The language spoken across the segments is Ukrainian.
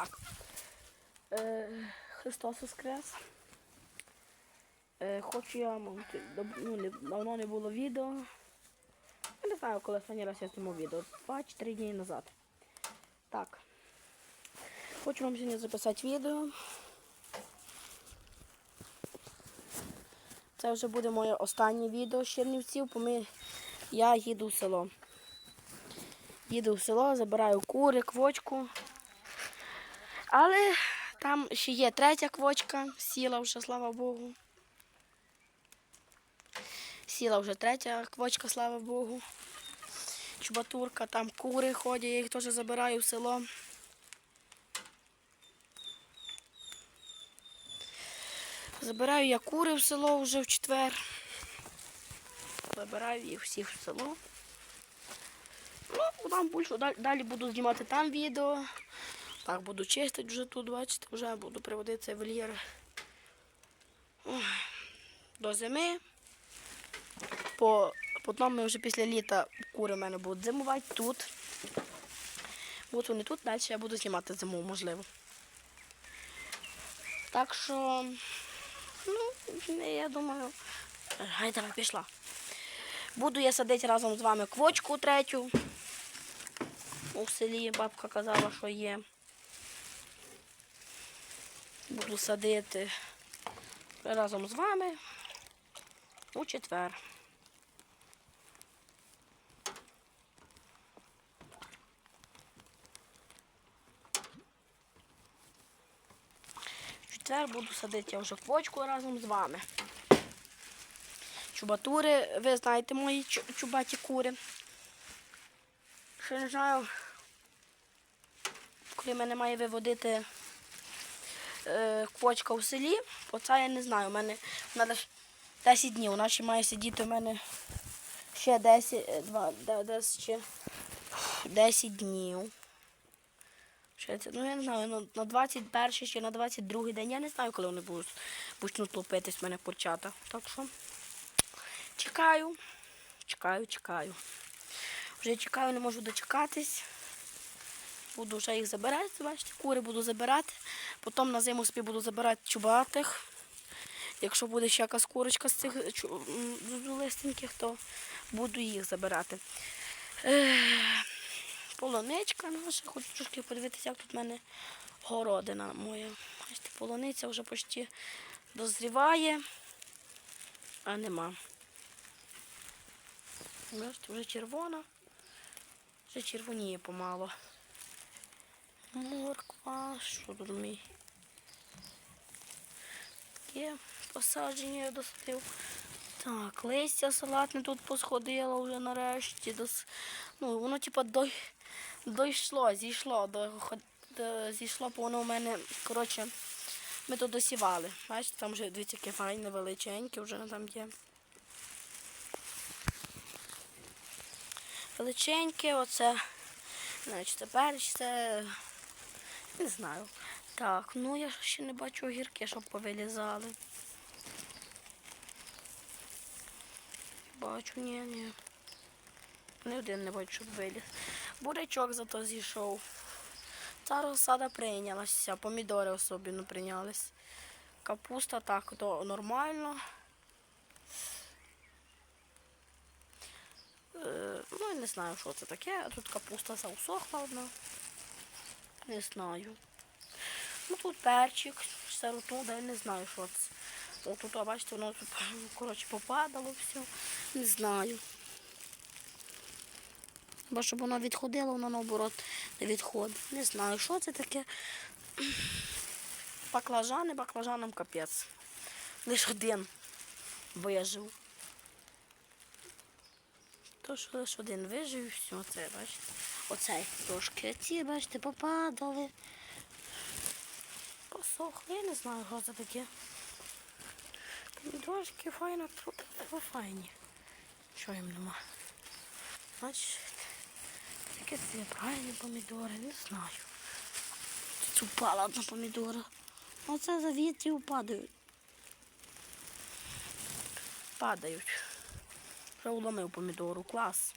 Так. Е, Христос Воскрес. Е, хочу я, мабуть, ну, не, давно не було відео. Я не знаю, коли останній раз я знімав відео. Два чи три дні назад. Так. Хочу вам сьогодні записати відео. Це вже буде моє останнє відео з Чернівців, бо ми, я їду в село. Їду в село, забираю кури, квочку. Але там ще є третя квочка, сіла вже, слава Богу. Сіла вже третя квочка, слава Богу. Чубатурка, там кури ходять, я їх теж забираю в село. Забираю я кури в село вже в четвер. Забираю їх всіх в село. Ну, там більше далі, буду знімати там відео. Так, буду чистити вже тут, бачите, вже буду приводити цей вольєр до зими. По, потім ми вже після літа кури в мене будуть зимувати тут. Будуть вони тут, далі я буду знімати зиму, можливо. Так що, ну, я думаю, гай давай пішла. Буду я садити разом з вами квочку третю. У селі бабка казала, що є. Буду садити разом з вами у четвер. В четвер буду садити я вже квочку разом з вами. Чубатури, ви знаєте мої чу- чубаті кури. Ще не знаю, коли мене має виводити е, квочка у селі, оце я не знаю. У мене лише 10 днів. Вона ще має сидіти у мене ще 10, е, два, де- десь ще 10 днів. Ще це, ну я не знаю, на, на 21 чи на 22 день. Я не знаю, коли вони будуть почнуть лупитись в мене курчата. Так що чекаю, чекаю, чекаю. Вже чекаю, не можу дочекатись. Буду вже їх забирати, бачите, кури буду забирати. Потім на зиму собі буду забирати чубатих. Якщо буде ще якась курочка з цих зузулистеньких, то буду їх забирати. Полоничка наша, хочу трошки подивитися, як тут в мене городина моя. Бачите, полуниця вже почти дозріває, а нема. Бачите, вже червона. Вже червоніє помало. Морква, що тут мій? Є посадження я досадив. Так, листя салатне тут посходило вже нарешті. Дос... Ну, воно типа дой... дійшло, зійшло, до... до... зійшло, бо воно у мене, коротше, ми тут досівали. Бачите, там вже дивіться, яке файне, величеньке вже там є. Величеньке, оце, значить, тепер це, не знаю. Так, ну я ще не бачу огірки, щоб повилізали. Бачу, ні, ні. Ні один не бачу, щоб виліз. Бурячок зато зійшов. Та розсада прийнялася, помідори особливо прийнялись. Капуста так, то нормально. Е, ну, я не знаю, що це таке. Тут капуста заусохла одна. Не знаю. Ну тут перчик, сиротуда, я не знаю, що це. О, тут, бачите, воно тут, коротше, попадало все. Не знаю. Бо щоб воно відходило, воно наоборот не відходить. Не знаю, що це таке. Баклажани, баклажанам капець. Лише один вижив. То що лише один вижив і все, оце, бачите. Оцей трошки. Ці, бачите, попадали. Посохли, я не знаю, що це таке. Помідорки файно, тут файні. Що їм нема? Бачите, таке це правильні помідори, не знаю. Тут упала одна помідора. Оце за вітрів падають. Падають. Вже уломив помідору, клас.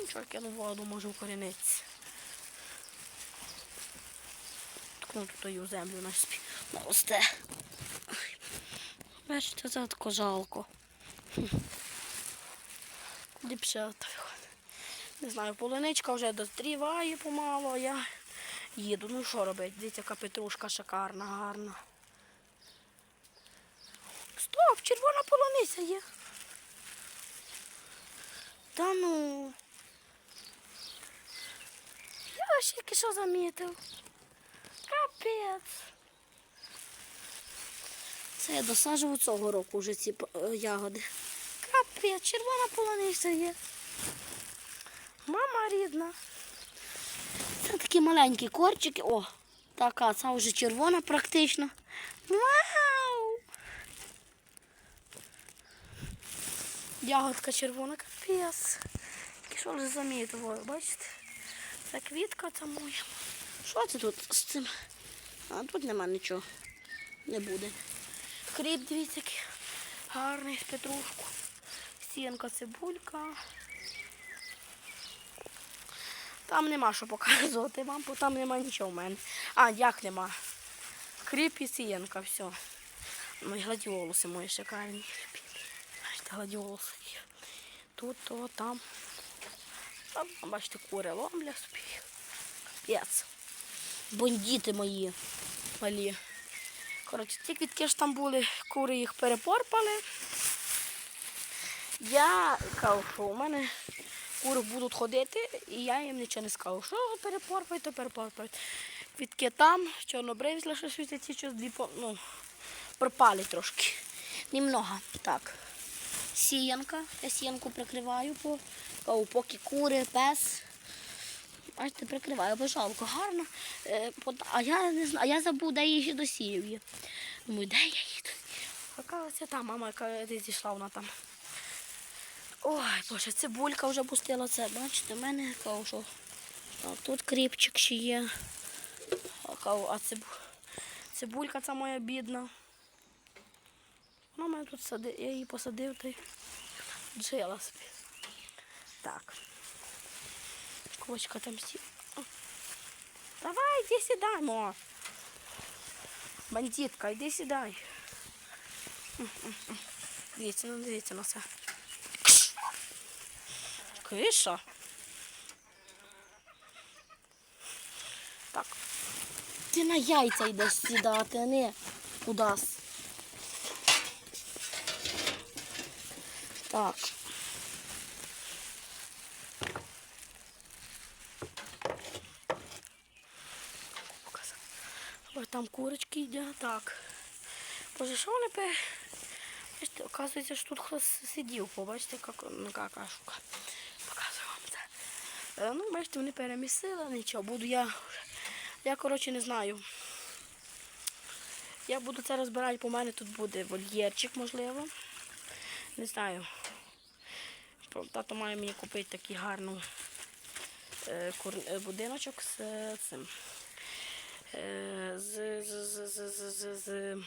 Нічого, кинув воду, може укорінитися. воткну тут у землю на собі наросте. Бачите, це тако жалко. Ще так? Не знаю, полуничка вже дозріває помало, я їду. Ну що робити? Дивіться, яка петрушка шикарна, гарна. Стоп, червона полуниця є. Та ну. Ще тільки що замітив. Капець. Це я досаджував цього року вже ці е, ягоди. Капець, червона полуниця є. Мама рідна. Це такі маленькі корчики. О, така, це вже червона практично. Вау! Ягодка червона, капець. Що ж замітив, бачите? Це квітка це моя. Що це тут з цим? А тут нема нічого. Не буде. Кріп, дивіться, який гарний з петрушку. Сінка, цибулька. Там нема що показувати вам, бо там нема нічого в мене. А, як нема? Кріп і сіянка, все. Ну і гладіолуси мої шикарні. Бачите, гладіолуси. Тут, то, там. Там, бачите, кури ломля собі. Капець. Бандіти мої малі. Коротше, ці квітки ж там були, кури їх перепорпали. Я кажу, що у мене кури будуть ходити, і я їм нічого не скажу. Що перепорпають, то перепорпають. Квітки там, чорнобриві лише ці щось дві ну, пропали трошки. Немного. Так. Сіянка. Я сіянку прикриваю, по, кажу, поки кури, пес. Бачите, прикриваю, жалко, гарно. Е, А я не знаю, а я забув, де її ще досіяв є. Думаю, де я її? Оказується, там мама, яка десь зійшла вона там. Ой, боже, цибулька вже пустила це. Бачите, в мене кажу, що тут кріпчик ще є. А, цибу... цибулька ця моя бідна. Вона мене тут сади... я її посадив та й жила собі. Так. Квочка там сі. Давай, йди сідай, мо. Бандитка, йди сідай. Дивіться, ну дивіться на це. Киша. Так. Ти на яйця йдеш сідати, а не кудись. Так. Там курочки їдять. Так. Боже, що вони пе... Бачите, оказується, що тут хтось сидів. Побачите, як ну, какашка. Показую вам це. Е, Ну, бачите, вони перемісили, нічого. Буду я. Я, коротше, не знаю. Я буду це розбирати, по мене тут буде вольєрчик, можливо. Не знаю. Тато має мені купити такий гарний е, е, будиночок з цим. Е, з, з, з, з, з, з, з,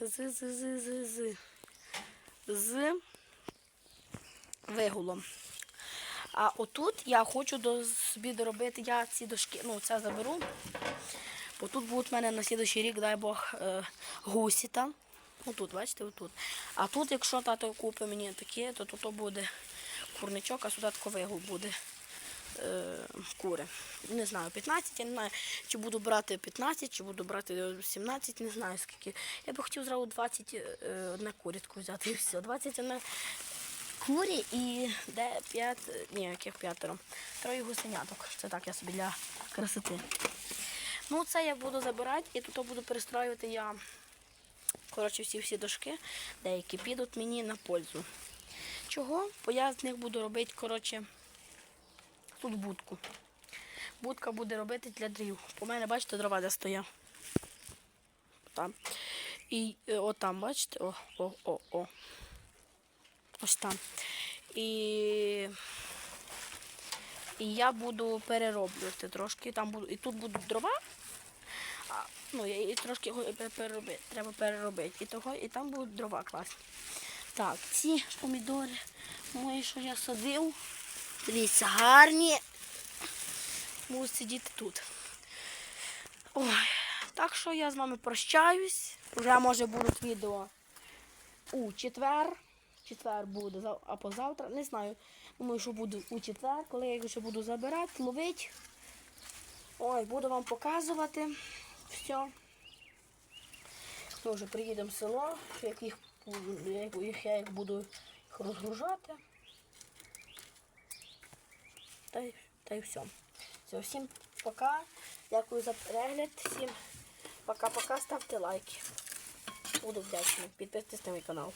з, з, з, з, з, з вигулом. А отут я хочу собі доробити, я ці дошки, ну це заберу. Бо тут будуть в мене на слідуючий рік, дай Бог, е, гусі там. Отут, бачите, отут. А тут, якщо тато купить мені таке, то тут буде курничок, а сюди тако вигул буде е, кури. Не знаю, 15, я не знаю, чи буду брати 15, чи буду брати 17, не знаю скільки. Я би хотів зразу 20 е, курятку взяти і все. 21 курі і де 5, ні, яких п'ятеро. Троє гусеняток. Це так я собі для красоти. Ну, це я буду забирати і тут буду перестроювати я. Коротше, всі всі дошки, деякі підуть мені на пользу. Чого? Бо я з них буду робити, коротше, тут будку. Будка буде робити для дрів. У мене, бачите, дрова де стоять. Там. І е, отам, бачите? О, о, о, о. Ось там. І, і я буду перероблювати трошки. Там буду, і тут будуть дрова. А, ну, я і трошки переробити. Треба переробити. І, того, і там будуть дрова класні. Так, ці помідори мої, що я садив. Дивіться, гарні. Будуть сидіти тут. Ой, так що я з вами прощаюсь. Вже може будуть відео у четвер. Четвер буде, зав- або завтра. Не знаю. Думаю, що буду у четвер, коли я їх вже буду забирати, ловити. Ой, буду вам показувати все. Ми вже приїдемо в село, як їх, як їх, я їх буду їх розгружати. Та й, та й все. Все, всім пока. Дякую за перегляд. Всім пока-пока. Ставте лайки. Буду вдячний. Підписуйтесь на мій канал.